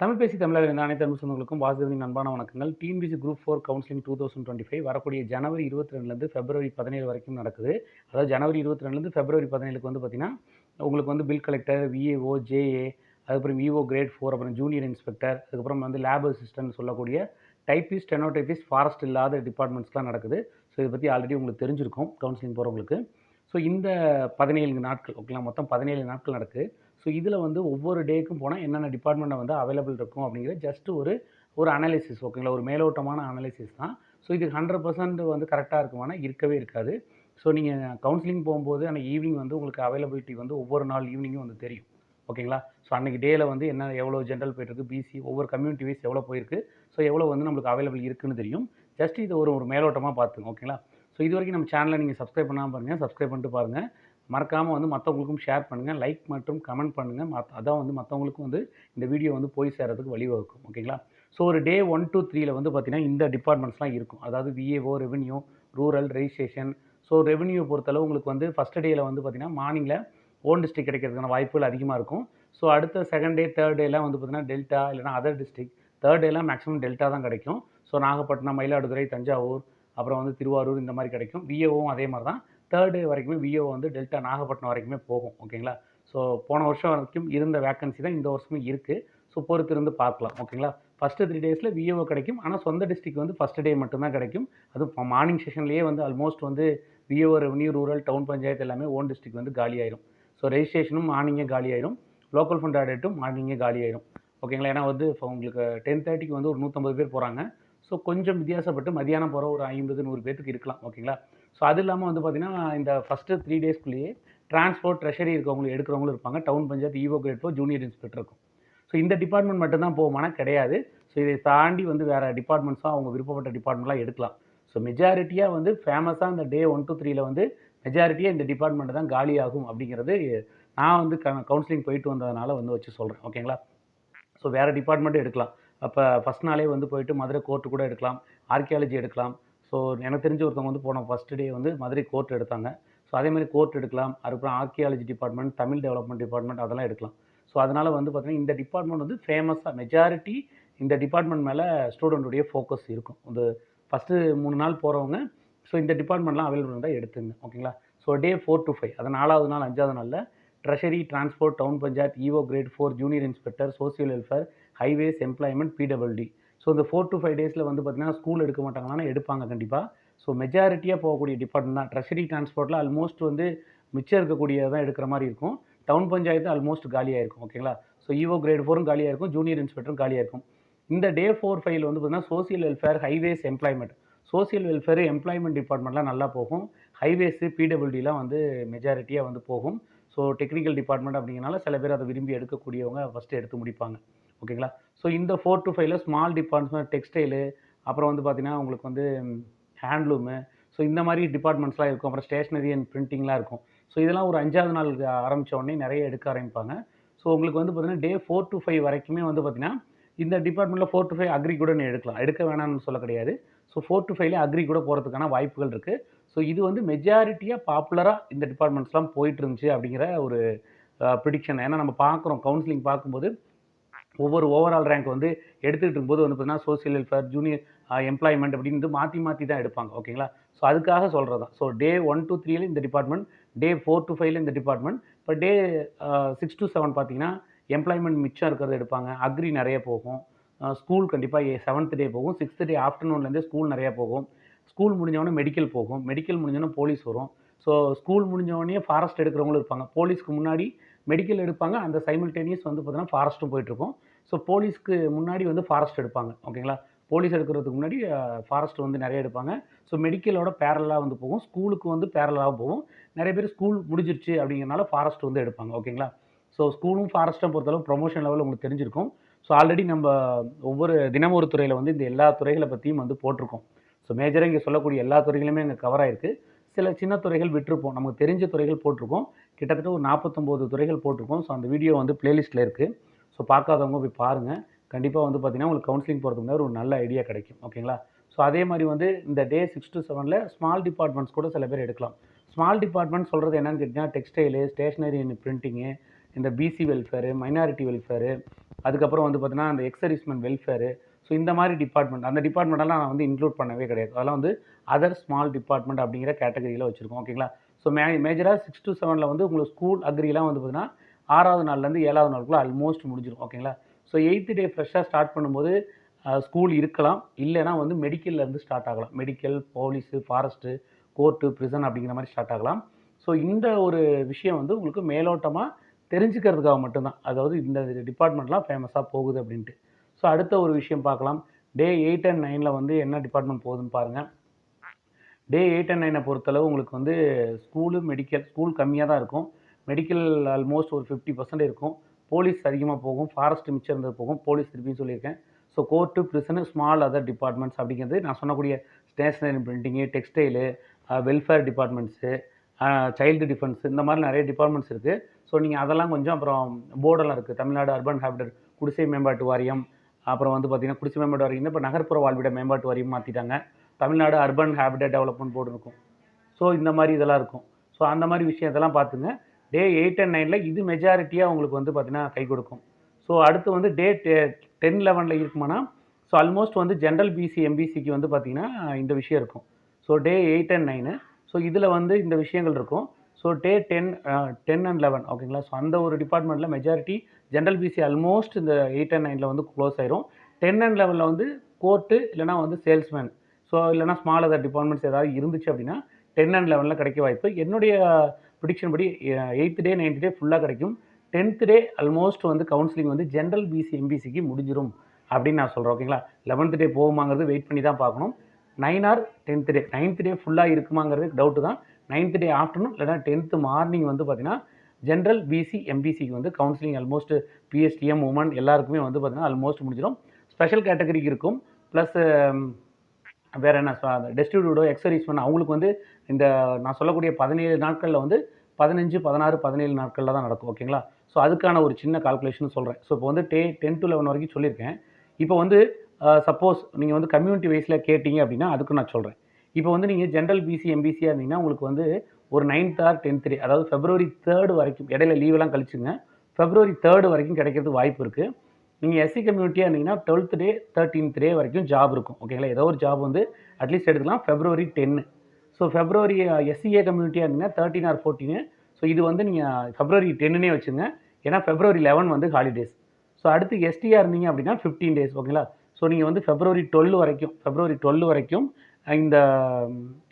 தமிழ் பேசி தமிழர்கள் அனைத்து அன்பு சொந்தங்களுக்கும் வாசுதேவின் அன்பான வணக்கங்கள். TNPSC group four counselling two thousand twenty five வரக்கூடிய ஜனவரி இருபத்தி ரெண்டுலேருந்து ஃபெப்ரவரி பதினேழு வரைக்கும் நடக்குது. அதாவது ஜனவரி இருபத்தி ரெண்டுலேருந்து ஃபெப்ரவரி பதினேழுக்கு வந்து பார்த்தீங்கன்னா உங்களுக்கு வந்து பில் கலெக்டர் விஏஓ ஜேஏ அதுக்கப்புறம் விஓ கிரேட் ஃபோர் அப்புறம் ஜூனியர் இன்ஸ்பெக்டர் அதுக்கப்புறம் வந்து லேப் அசிஸ்டன்ட் சொல்லக்கூடிய டைப்பிஸ்ட் டெனோடைபிஸ்ட் ஃபாரஸ்ட் இல்லாத டிபார்ட்மெண்ட்ஸ்லாம் நடக்குது. ஸோ இதை பற்றி ஆல்ரெடி உங்களுக்கு தெரிஞ்சிருக்கும் கவுன்சிலிங் போகிறவங்களுக்கு ஸோ இந்த பதினேழு நாட்கள் ஓகேங்களா மொத்தம் பதினேழு நாட்கள் நடக்குது. ஸோ இதில் வந்து ஒவ்வொரு டேக்கும் போனால் என்னென்ன டிபார்ட்மெண்ட்டை வந்து அவைலபிள் இருக்கும் அப்படிங்கிற ஜஸ்ட் ஒரு ஒரு அனாலிசிஸ் ஓகேங்களா ஒரு மேலோட்டமான அனாலிசிஸ் தான். ஸோ இது ஹண்ட்ரட் பர்சன்ட் வந்து கரெக்டாக இருக்குமானா இருக்கவே இருக்காது. ஸோ நீங்கள் கவுன்சிலிங் போகும்போது ஆனால் ஈவினிங் வந்து உங்களுக்கு அவைலபிலிட்டி வந்து ஒவ்வொரு நாள் ஈவினிங்கும் வந்து தெரியும். ஓகேங்களா ஸோ அன்றைக்கி டேயில் வந்து என்ன எவ்வளோ ஜென்ரல் போயிட்டுருக்கு பிசி ஒவ்வொரு கம்யூனிட்டி வைஸ் எவ்வளோ போயிருக்கு. ஸோ எவ்வளோ வந்து நம்மளுக்கு அவைலபிள் இருக்குன்னு தெரியும். ஜஸ்ட் இது ஒரு ஒரு மேலோட்டமாக பார்த்துங்க ஓகேங்களா ஸோ இது வரைக்கும் நம்ம சேனலை நீங்கள் சப்ஸ்கிரைப் பண்ணாமல் பாருங்கள் சப்ஸ்கிரைப் பண்ணிட்டு பாருங்கள் மறக்காமல் வந்து மற்றவங்களுக்கும் ஷேர் பண்ணுங்கள் லைக் மற்றும் கமெண்ட் பண்ணுங்கள் மத் அதான் வந்து மற்றவங்களுக்கும் வந்து இந்த வீடியோ வந்து போய் சேரதுக்கு வழிவகுக்கும் ஓகேங்களா ஸோ ஒரு டே ஒன் டூ த்ரீயில் வந்து பார்த்திங்கன்னா இந்த டிபார்ட்மெண்ட்ஸ்லாம் இருக்கும். அதாவது VAO revenue rural registration so revenue பொறுத்தளவு உங்களுக்கு வந்து ஃபஸ்ட் டேயில் வந்து பார்த்திங்கன்னா மார்னிங்கில் ஓன் டிஸ்ட்ரிக் கிடைக்கிறதுக்கான வாய்ப்புகள் அதிகமாக இருக்கும். ஸோ அடுத்த செகண்ட் டே தேர்ட் டேலாம் வந்து பார்த்திங்கன்னா டெல்டா இல்லைனா அதர் டிஸ்ட்ரிக் தேர்ட் டேலாம் மேக்ஸிமம் டெல்டா தான் கிடைக்கும். ஸோ நாகப்பட்டினம் மயிலாடுதுறை தஞ்சாவூர் அப்புறம் வந்து திருவாரூர் இந்த மாதிரி கிடைக்கும். விஏஓவும் அதே மாதிரி தான். தேர்ட் டே வரைக்குமே விஏஓ வந்து டெல்டா நாகப்பட்டினம் வரைக்குமே போகும் ஓகேங்களா ஸோ போன வருஷம் வரைக்கும் இருந்த வேக்கன்சி தான் இந்த வருஷமும் இருக்குது ஸோ பொறுத்து இருந்து பார்க்கலாம் ஓகேங்களா ஃபஸ்ட்டு த்ரீ டேஸில் விஓ கிடைக்கும். ஆனால் சொந்த டிஸ்ட்ரிக் வந்து ஃபஸ்ட் டே மட்டும்தான் கிடைக்கும். அது மார்னிங் செஷன்லேயே வந்து ஆல்மோஸ்ட் வந்து VO revenue rural town panchayat எல்லாமே ஓன் டிஸ்ட்ரிக் வந்து காலியாயிரும். ஸோ ரெஜிஸ்ட்ரேஷனும் மார்னிங்கே காலியாயிரும். லோக்கல் ஃபண்ட் ஆடிட்டும் மார்னிங்கே காலியாயிரும் ஓகேங்களா ஏன்னா வந்து இப்போ உங்களுக்கு டென் தேர்ட்டிக்கு வந்து ஒரு நூற்றம்பது பேர் போகிறாங்க ஸோ கொஞ்சம் வித்தியாசப்பட்டு மதியானம் போகிற ஒரு ஐம்பது நூறு பேர்த்துக்கு இருக்கலாம் ஓகேங்களா ஸோ அது இல்லாமல் வந்து பார்த்திங்கன்னா இந்த ஃபஸ்ட்டு த்ரீ டேஸ்க்குள்ளேயே டிரான்ஸ்போர்ட் ட்ரெஷரி இருக்கவங்களும் எடுக்கிறவங்களும் இருப்பாங்க. Town panchayat EO grade four junior inspector இருக்கும். ஸோ இந்த டிபார்ட்மெண்ட் மட்டும்தான் போகுமானா கிடையாது. ஸோ இதை தாண்டி வந்து வேறு டிபார்ட்மெண்ட்ஸும் அவங்க விருப்பப்பட்ட டிபார்ட்மெண்ட்லாம் எடுக்கலாம். ஸோ மெஜாரிட்டியாக வந்து ஃபேமஸாக இந்த டே ஒன் டூ த்ரீல வந்து மெஜாரிட்டியாக இந்த டிபார்ட்மெண்ட் தான் காலி ஆகும் அப்படிங்கிறது நான் வந்து க கவுன்சிலிங் போயிட்டு வந்ததுனால வந்து வச்சு சொல்கிறேன் ஓகேங்களா ஸோ வேறு டிபார்ட்மெண்ட்டும் எடுக்கலாம். அப்போ ஃபஸ்ட் நாளே வந்து போயிட்டு மதுரை கோர்ட்டு கூட எடுக்கலாம். ஆர்கியாலஜி எடுக்கலாம். ஸோ எனக்கு தெரிஞ்ச ஒருத்தவங்க வந்து போன ஃபஸ்ட் டே வந்து மதுரை கோர்ட் எடுத்தாங்க. ஸோ அதே மாதிரி கோர்ட் எடுக்கலாம். அதுக்கப்புறம் archaeology department Tamil development department அதெல்லாம் எடுக்கலாம். ஸோ அதனால் வந்து பார்த்திங்கன்னா இந்த டிபார்ட்மெண்ட் வந்து ஃபேமஸாக மெஜாரிட்டி இந்த டிபார்ட்மெண்ட் மேலே ஸ்டூடெண்ட்டுடைய ஃபோக்கஸ் இருக்கும். இந்த ஃபஸ்ட்டு மூணு நாள் போகிறவங்க ஸோ இந்த டிபார்ட்மெண்ட்லாம் அவைலபிள் இருந்தால் எடுத்துங்க. ஓகேங்களா so day four to five அது நாலாவது நாள் அஞ்சாவது நாளில் treasury transport town panchayat EO grade four junior inspector social welfare highways employment PWD so இந்த ஃபோர் டு ஃபைவ் டேஸில் வந்து பார்த்திங்கன்னா ஸ்கூல் எடுக்க மாட்டாங்களான்னா எடுப்பாங்க கண்டிப்பாக ஸோ மெஜாரிட்டியாக போகக்கூடிய டிபார்ட்மெண்ட் தான். ட்ரெஷரி டிரான்ஸ்போர்ட்டில் ஆல்மோஸ்ட் வந்து மிச்சம் இருக்கக்கூடியதான் எடுக்கிற மாதிரி இருக்கும். டவுன் பஞ்சாயத்து ஆல்மோஸ்ட் காலியாக இருக்கும் ஓகேங்களா ஸோ ஈவோ கிரேட் ஃபோரும் காலியாக இருக்கும் ஜூனியர் இன்ஸ்பெக்டரும் காலியாக இருக்கும். இந்த டே ஃபோர் ஃபைவ்ல வந்து பார்த்திங்கன்னா social welfare highways employment social welfare employment டிபார்ட்மெண்ட்லாம் நல்லா போகும். ஹைவேஸு பிடபிள்யூடிலாம் வந்து மெஜாரிட்டியாக வந்து போகும். ஸோ டெக்னிக்கல் டிபார்ட்மெண்ட் அப்படிங்கிறனால சில பேர் அதை விரும்பி எடுக்கக்கூடியவங்க ஃபஸ்ட்டு எடுத்து முடிப்பாங்க. ஓகேங்களா ஸோ இந்த ஃபோர் டு ஃபைவ்ல ஸ்மால் டிபார்ட்மெண்ட் டெக்ஸ்டைலு அப்புறம் வந்து பார்த்திங்கன்னா உங்களுக்கு வந்து ஹேண்ட்லூமு ஸோ இந்த மாதிரி டிபார்ட்மெண்ட்ஸ்லாம் இருக்கும். அப்புறம் ஸ்டேஷ்னரி அண்ட் பிரிண்டிங்லாம் இருக்கும். ஸோ இதெல்லாம் ஒரு அஞ்சாவது நாள் ஆரம்பித்த உடனே நிறைய எடுக்க ஆரம்பிப்பாங்க. ஸோ உங்களுக்கு வந்து பார்த்திங்கன்னா டே ஃபோர் டு ஃபைவ் வரைக்குமே வந்து பார்த்திங்கன்னா இந்த டிபார்ட்மெண்ட்டில் ஃபோர் டு ஃபைவ் அக்ரி கூட நீ எடுக்கலாம். எடுக்க வேணாம்னு சொல்ல கிடையாது. ஸோ ஃபோர் டு ஃபைவ்ல அக்ரி கூட போகிறதுக்கான வாய்ப்புகள் இருக்குது ஸோ இது வந்து மெஜாரிட்டியாக பாப்புலராக இந்த டிபார்ட்மெண்ட்ஸ்லாம் போயிட்டு இருந்துச்சு அப்படிங்கிற ஒரு ப்ரிடிக்ஷன் ஏன்னா நம்ம பார்க்குறோம் கவுன்சிலிங் பார்க்கும்போது ஒவ்வொரு ஓவரால் ரேங்க் வந்து எடுத்துகிட்டு இருக்கும்போது வந்து பார்த்தீங்கன்னா சோசியல் வெல்ஃபேர் ஜூனியர் எம்ப்ளாய்மெண்ட் அப்படின்னு மாற்றி மாற்றி தான் எடுப்பாங்க. ஓகேங்களா ஸோ அதுக்காக சொல்கிறது தான். ஸோ டே ஒன் டூ த்ரீல இந்த டிபார்ட்மெண்ட் டே ஃபோர் டு ஃபைவ்ல இந்த டிபார்ட்மெண்ட் இப்போ டே சிக்ஸ் டு செவன் பார்த்தீங்கன்னா எம்ப்ளாய்மெண்ட் மிச்சம் இருக்கிறத எடுப்பாங்க. அக்ரி நிறைய போகும். ஸ்கூல் கண்டிப்பாக செவன்த் டே போகும். சிக்ஸ்த் டே ஆஃப்டர்நூன்லேருந்தே ஸ்கூல் நிறையா போகும். ஸ்கூல் முடிஞ்சவொடனே மெடிக்கல் போகும். மெடிக்கல் முடிஞ்சோடனே போலீஸ் வரும். ஸோ ஸ்கூல் முடிஞ்சவொடனே ஃபாரஸ்ட் எடுக்கிறவங்களும் இருப்பாங்க. போலீஸ்க்கு முன்னாடி மெடிக்கல் எடுப்பாங்க. அந்த சைமில்டேனியஸ் வந்து பார்த்தீங்கன்னா ஃபாரஸ்ட்டும் போயிட்டுருக்கும். ஸோ போலீஸ்க்கு முன்னாடி வந்து ஃபாரஸ்ட் எடுப்பாங்க. ஓகேங்களா போலீஸ் எடுக்கிறதுக்கு முன்னாடி ஃபாரஸ்ட் வந்து நிறைய எடுப்பாங்க. ஸோ மெடிக்கலோட பேரலாக வந்து போகும். ஸ்கூலுக்கு வந்து பேரலாக போகும். நிறைய பேர் ஸ்கூல் முடிஞ்சிருச்சு அப்படிங்கிறனால ஃபாரஸ்ட் வந்து எடுப்பாங்க. ஓகேங்களா ஸோ ஸ்கூலும் ஃபாரஸ்ட்டும் பொறுத்தளவு ப்ரொமோஷன் லெவலில் உங்களுக்கு தெரிஞ்சிருக்கும். ஸோ ஆல்ரெடி நம்ம ஒவ்வொரு தினமொரு துறையில் வந்து இந்த எல்லா துறைகளை பற்றியும் வந்து போட்டிருக்கோம். ஸோ மேஜராக இங்கே சொல்லக்கூடிய எல்லா துறைகளுமே இங்கே கவர் ஆயிருக்கு. சில சின்ன துறைகள் விட்டுருப்போம். நமக்கு தெரிஞ்ச துறைகள் போட்டிருக்கோம். கிட்டத்தட்ட ஒரு நாற்பத்தொம்போது துறைகள் போட்டிருக்கோம். ஸோ அந்த வீடியோ வந்து பிளேலிஸ்ட்டில் இருக்குது ஸோ பார்க்காதவங்க போய் பாருங்கள் கண்டிப்பாக வந்து பார்த்திங்கன்னா உங்களுக்கு கவுன்சிலிங் போகிறதுக்கு முன்னாடி ஒரு நல்ல ஐடியா கிடைக்கும். ஓகேங்களா ஸோ அதே மாதிரி வந்து இந்த டே சிக்ஸ் டு செவனில் ஸ்மால் டிபார்ட்மெண்ட்ஸ் கூட சில பேர் எடுக்கலாம். ஸ்மால் டிபார்ட்மெண்ட் சொல்கிறது என்னன்னு கேட்டிங்கன்னா டெக்ஸ்டைலு ஸ்டேஷ்னரி பிரிண்டிங்கு இந்த பிசி வெல்ஃபேரு மைனாரிட்டி வெல்ஃபேரு அதுக்கப்புறம் வந்து பார்த்திங்கன்னா அந்த எக்ஸரிஸ்மெண்ட் வெல்ஃபேரு ஸோ இந்த மாதிரி டிபார்ட்மெண்ட் அந்த டிபார்ட்மெண்ட்டெல்லாம் நான் வந்து இன்க்ளூட் பண்ணவே கிடையாது. அதெல்லாம் வந்து அதர் ஸ்மால் டிபார்ட்மெண்ட் அப்படிங்கிற கேட்டகரியில் வச்சுருக்கோம். ஓகேங்களா ஸோ மே மேஜராக சிக்ஸ் டு செவனில் வந்து உங்களுக்கு ஸ்கூல் அக்ரிலாம் வந்து பார்த்தீங்கன்னா ஆறாவது நாள்லேருந்து ஏழாவது நாளுக்குள்ள ஆல்மோஸ்ட் முடிஞ்சிடும் ஓகேங்களா ஸோ எயித்து டே ஃப்ரெஷ்ஷாக ஸ்டார்ட் பண்ணும்போது ஸ்கூல் இருக்கலாம். இல்லைனா வந்து மெடிக்கல்ல இருந்து ஸ்டார்ட் ஆகலாம். Medical police forest court prison அப்படிங்கிற மாதிரி ஸ்டார்ட் ஆகலாம். ஸோ இந்த ஒரு விஷயம் வந்து உங்களுக்கு மேலோட்டமாக தெரிஞ்சுக்கிறதுக்காக மட்டும்தான். அதாவது இந்த டிபார்ட்மெண்ட்லாம் ஃபேமஸாக போகுது அப்படின்ட்டு. ஸோ அடுத்த ஒரு விஷயம் பார்க்கலாம். டே எயிட் அண்ட் நைனில் வந்து என்ன டிபார்ட்மெண்ட் போகுதுன்னு பாருங்கள் டே எயிட் அண்ட் நைனை பொறுத்தளவு உங்களுக்கு வந்து ஸ்கூலு மெடிக்கல் ஸ்கூல் கம்மியாக தான் இருக்கும். மெடிக்கல் ஆல்மோஸ்ட் ஒரு ஃபிஃப்டி பர்சன்ட் இருக்கும். போலீஸ் அதிகமாக போகும். ஃபாரஸ்ட் மிச்சம் இருந்தது போகும். போலீஸ் திருப்பியும் சொல்லியிருக்கேன். So court prison small other departments அப்படிங்கிறது நான் சொன்னக்கூடிய stationery printing textile welfare departments child defence இந்த மாதிரி நிறைய டிபார்ட்மெண்ட்ஸ் இருக்குது ஸோ நீங்கள் அதெல்லாம் கொஞ்சம் அப்புறம் போர்டெல்லாம் இருக்குது தமிழ்நாடு அர்பன் ஹேபிடட் குடிசை மேம்பாட்டு வாரியம் அப்புறம் வந்து பார்த்திங்கன்னா குடிசை மேம்பாடு வரைக்கும் இப்போ நகர்ப்புற வாழ்விட மேம்பாட்டு வரையும் மாற்றிட்டாங்க Tamil Nadu urban habitat development board இருக்கும். ஸோ இந்த மாதிரி இதெல்லாம் இருக்கும். ஸோ அந்த மாதிரி விஷயத்தெல்லாம் பார்த்துங்க டே எயிட் அண்ட் நைனில் இது மெஜாரிட்டியாக உங்களுக்கு வந்து பார்த்திங்கன்னா கை கொடுக்கும். ஸோ அடுத்து வந்து டே டென் லெவனில் இருக்குமானா ஸோ ஆல்மோஸ்ட் வந்து ஜென்ரல் பிசி எம்பிசிக்கு வந்து பார்த்திங்கன்னா இந்த விஷயம் இருக்கும். So day eight and nine so இதில் வந்து இந்த விஷயங்கள் இருக்கும். So day ten ten and eleven ஓகேங்களா ஸோ அந்த ஒரு டிபார்ட்மெண்ட்டில் மெஜாரிட்டி ஜென்ரல் பிசி ஆல்மோஸ்ட் இந்த எயிட் அண்ட் நைனில் வந்து க்ளோஸ் ஆயிரும். டென் அண்ட் லெவனில் வந்து கோர்ட்டு இல்லைனா வந்து சேல்ஸ்மேன் ஸோ இல்லைனா ஸ்மால் அதர் டிபார்ட்மெண்ட்ஸ் ஏதாவது இருந்துச்சு அப்படின்னா டென் அண்ட் லெவனில் கிடைக்க வாய்ப்பு. என்னுடைய ப்ரிடிக்ஷன் படி எயித்து டே நைன்த் டே ஃபுல்லாக கிடைக்கும். டென்த் டே ஆல்மோஸ்ட் வந்து கவுன்சிலிங் வந்து ஜென்ரல் பிசி எம்பிசிக்கு முடிஞ்சிடும் அப்படின்னு நான் சொல்கிறேன் ஓகேங்களா லெவன்த் டே போகுமாங்கிறது வெயிட் பண்ணி தான் பார்க்கணும். Nine or tenth day ninth day ஃபுல்லாக இருக்குமாங்கிறது டவுட்டு தான். நைன்த் டே ஆஃப்டர்நூன் இல்லைனா டென்த்து மார்னிங் வந்து பார்த்தீங்கன்னா ஜென்ரல் பிசி எம்பிசிக்கு வந்து கவுன்சிலிங் ஆல்மோஸ்ட் பிஎஸ்டிஎம் உமன் எல்லாருக்குமே வந்து பார்த்தீங்கன்னா ஆல்மோஸ்ட் முடிஞ்சிடும். ஸ்பெஷல் கேட்டகரிக்கு இருக்கும். ப்ளஸ் um, வேறு என்ன டெஸ்டிடியூடோ எக்ஸரிஸ்மெண்ட் அவங்களுக்கு வந்து இந்த நான் சொல்லக்கூடிய பதினேழு நாட்களில் வந்து பதினஞ்சு பதினாறு பதினேழு நாட்களில் தான் நடக்கும் ஓகேங்களா ஸோ அதுக்கான ஒரு சின்ன கால்குலேஷன் சொல்கிறேன் ஸோ இப்போ வந்து டே டென் டு லெவன் வரைக்கும் சொல்லியிருக்கேன். இப்போ வந்து uh, சப்போஸ் நீங்கள் வந்து கம்யூனிட்டி வைஸில் கேட்டிங்க அப்படின்னா அதுக்கு நான் சொல்கிறேன் இப்போ வந்து நீங்கள் ஜென்ரல் பிசி எம்பிசியாக இருந்தீங்கன்னா உங்களுக்கு வந்து ஒரு நைன்த் ஆர் டென்த் டே அதாவது ஃபெப்ரவரி தேர்டு வரைக்கும் இடையில லீவெல்லாம் கழிச்சுங்க. ஃபெப்ரவரி தேர்டு வரைக்கும் கிடைக்கிறது வாய்ப்பு இருக்குது நீங்கள் எஸ்சி கம்யூனிட்டியாக இருந்தீங்கன்னா டுவெல்த் டே தேர்ட்டீன்த் டே வரைக்கும் ஜாப் இருக்கும். ஓகேங்களா ஏதோ ஒரு ஜாப் வந்து அட்லீஸ்ட் எடுத்துக்கலாம். February ten so February SCA கம்யூனிட்டியாக இருந்தீங்கன்னா தேர்ட்டின் ஆர் ஃபோர்டீனு ஸோ இது வந்து நீங்கள் ஃபெப்ரவரி டென்னுனே வச்சுங்க. ஏன்னா ஃபெப்ரவரி லெவன் வந்து ஹாலிடேஸ் ஸோ அடுத்து எஸ்டியாக இருந்தீங்க அப்படின்னா ஃபிஃப்டீன் டேஸ் ஓகேங்களா ஸோ நீங்கள் வந்து ஃபெப்ரவரி டுவெல் வரைக்கும் ஃபெப்ரவரி டுவெல் வரைக்கும் இந்த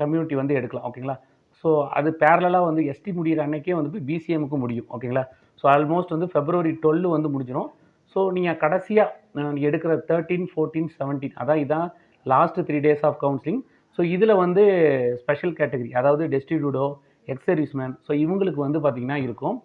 கம்யூனிட்டி வந்து எடுக்கலாம் ஓகேங்களா? ஸோ அது பேரலாக வந்து எஸ்டி முடிகிற அன்னைக்கே வந்து பிசிஎம்க்கு முடியும் ஓகேங்களா? ஸோ ஆல்மோஸ்ட் வந்து ஃபெப்ரவரி டுவெல் வந்து முடிஞ்சிடும் ஸோ நீங்கள் கடைசியாக எடுக்கிற தேர்ட்டீன் ஃபோர்டீன் செவன்டீன் அதான் இதான் last three days of counselling so இதில் வந்து ஸ்பெஷல் கேட்டகரி அதாவது டெஸ்டிடியூடோ எக்ஸர்வீஸ்மேன் ஸோ இவங்களுக்கு வந்து பார்த்திங்கன்னா இருக்கும்.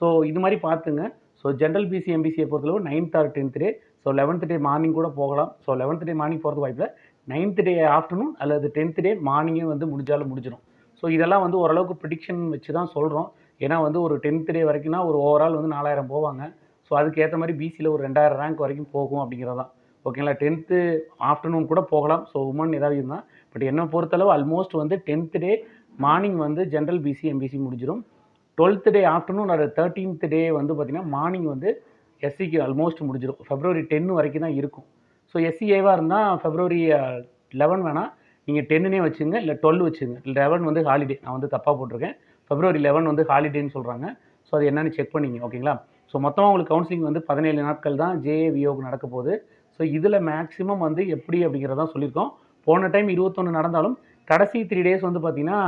ஸோ இது மாதிரி பார்த்துங்க ஸோ ஜென்ரல் பிசி எம்பிசியை பொறுத்தளவு ninth or tenth day so eleventh day morning கூட போகலாம். ஸோ லெவன்த் டே மார்னிங் போகிறது வாய்ப்பில் நைன்த் டே ஆஃப்டர்நூன் அல்லது டென்த் டே மார்னிங்கே வந்து முடிஞ்சாலும் முடிஞ்சிடும். ஸோ இதெல்லாம் வந்து ஓரளவுக்கு ப்ரிடிக்ஷன் வச்சு தான் சொல்கிறோம் ஏன்னா வந்து ஒரு டென்த் டே வரைக்கும்னா ஒரு ஓவரால் வந்து நாலாயிரம் போவாங்க. ஸோ அதுக்கேற்ற மாதிரி பிசியில் ஒரு ரெண்டாயிரம் ரேங்க் வரைக்கும் போகும் அப்படிங்கிறது தான் ஓகேங்களா டென்த்து ஆஃப்டர்நூன் கூட போகலாம். ஸோ உமன் ஏதாவது இருந்தால் பட் என்னை பொறுத்தளவு ஆல்மோஸ்ட் வந்து டென்த் டே மார்னிங் வந்து ஜென்ரல் பிசி எம்பிசி முடிஞ்சிடும். டுவெல்த் டே ஆஃப்டர்நூன் அது தேர்ட்டீன்த் டே வந்து பார்த்திங்கன்னா மார்னிங் வந்து எஸ்சிக்கு ஆல்மோஸ்ட் முடிஞ்சிடும். ஃபெப்ரவரி டென் வரைக்கும் தான் இருக்கும். ஸோ எஸ்சிஏவாக இருந்தால் ஃபெப்ரவரி லெவன் uh, வேணால் நீங்கள் டென்னுனே வச்சுங்க இல்லை டுவெல் வச்சுங்க. லெவன் வந்து ஹாலிடே நான் வந்து தப்பாக போட்டிருக்கேன். ஃபெப்ரவரி லெவன் வந்து ஹாலிடேன்னு சொல்கிறாங்க ஸோ அது என்னென்னு செக் பண்ணிங்க ஓகேங்களா ஸோ மொத்தமாக உங்களுக்கு கவுன்சிலிங் வந்து பதினேழு நாட்கள் தான் ஜேஏவிஓக்கு நடக்க போகுது. ஸோ இதில் மேக்ஸிமம் வந்து எப்படி அப்படிங்கிறதான் சொல்லியிருக்கோம். போன டைம் இருபத்தொன்று நடந்தாலும் கடைசி த்ரீ டேஸ் வந்து பார்த்திங்கன்னா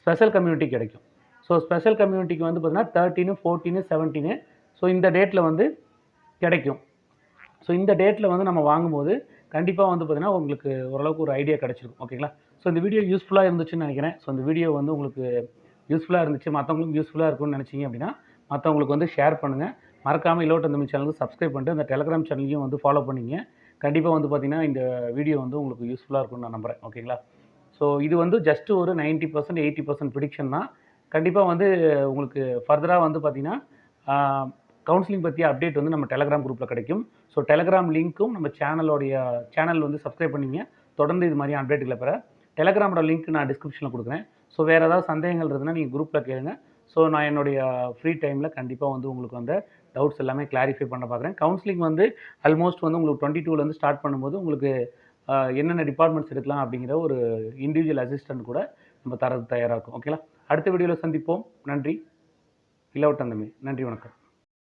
ஸ்பெஷல் கம்யூனிட்டி கிடைக்கும். ஸோ ஸ்பெஷல் கம்யூனிட்டிக்கு வந்து பார்த்திங்கன்னா தேர்ட்டீனு ஃபோர்டீனு செவன்டீனு ஸோ இந்த டேட்டில் வந்து கிடைக்கும். ஸோ இந்த டேட்டில் வந்து நம்ம வாங்கும்போது கண்டிப்பாக வந்து பார்த்திங்கன்னா உங்களுக்கு ஓரளவுக்கு ஒரு ஐடியா கிடச்சிருக்கும். ஓகேங்களா ஸோ இந்த வீடியோ யூஸ்ஃபுல்லாக இருந்துச்சுன்னு நினைக்கிறேன். ஸோ இந்த வீடியோ வந்து உங்களுக்கு யூஸ்ஃபுல்லாக இருந்துச்சு மற்றவங்களுக்கு யூஸ்ஃபுல்லாக இருக்கும்னு நினச்சிங்க அப்படின்னா மற்றவங்களுக்கு வந்து ஷேர் பண்ணுங்கள் மறக்காமல் இலோட் தமிழ் சேனலுக்கு சப்ஸ்கிரைப் பண்ணிட்டு அந்த டெலிகிராம் சேனலையும் வந்து ஃபாலோ பண்ணிங்க. கண்டிப்பாக வந்து பார்த்திங்கன்னா இந்த வீடியோ வந்து உங்களுக்கு யூஸ்ஃபுல்லாக இருக்கும்னு நான் நம்புகிறேன் ஓகேங்களா ஸோ இது வந்து ஜஸ்ட் ஒரு ninety percent eighty percent prediction தான். கண்டிப்பாக வந்து உங்களுக்கு ஃபர்தராக வந்து பார்த்திங்கன்னா கவுன்சிலிங் பற்றிய அப்டேட் வந்து நம்ம டெலகிராம் குரூப்பில் கிடைக்கும். ஸோ டெலகிராம் லிங்க்கும் நம்ம சேனலோடைய சேனல் வந்து சப்ஸ்கிரைப் பண்ணிங்க. தொடர்ந்து இது மாதிரி அப்டேட்டுகளை பெற. டெலகிராமோட லிங்க் நான் டிஸ்கிரிப்ஷனில் கொடுக்குறேன். ஸோ வேறு ஏதாவது சந்தேகங்கள் இருந்ததுன்னா நீங்கள் குரூப்பில் கேளுங்க. ஸோ நான் என்னுடைய ஃப்ரீ டைமில் கண்டிப்பாக வந்து உங்களுக்கு வந்து டவுட்ஸ் எல்லாமே கிளாரிஃபை பண்ண பார்க்குறேன் கவுன்சிலிங் வந்து ஆல்மோஸ்ட் வந்து உங்களுக்கு டுவெண்ட்டி டூலேருந்து ஸ்டார்ட் பண்ணும்போது உங்களுக்கு என்னென்ன டிபார்ட்மெண்ட்ஸ் எடுக்கலாம் அப்படிங்கிற ஒரு இண்டிவிஜுவல் அசிஸ்டன்ட் கூட நம்ம தரது தயாராக இருக்கும். ஓகேங்களா அடுத்த வீடியோவில் சந்திப்போம். நன்றி. இலவட்டம் தம்பி நன்றி வணக்கம்.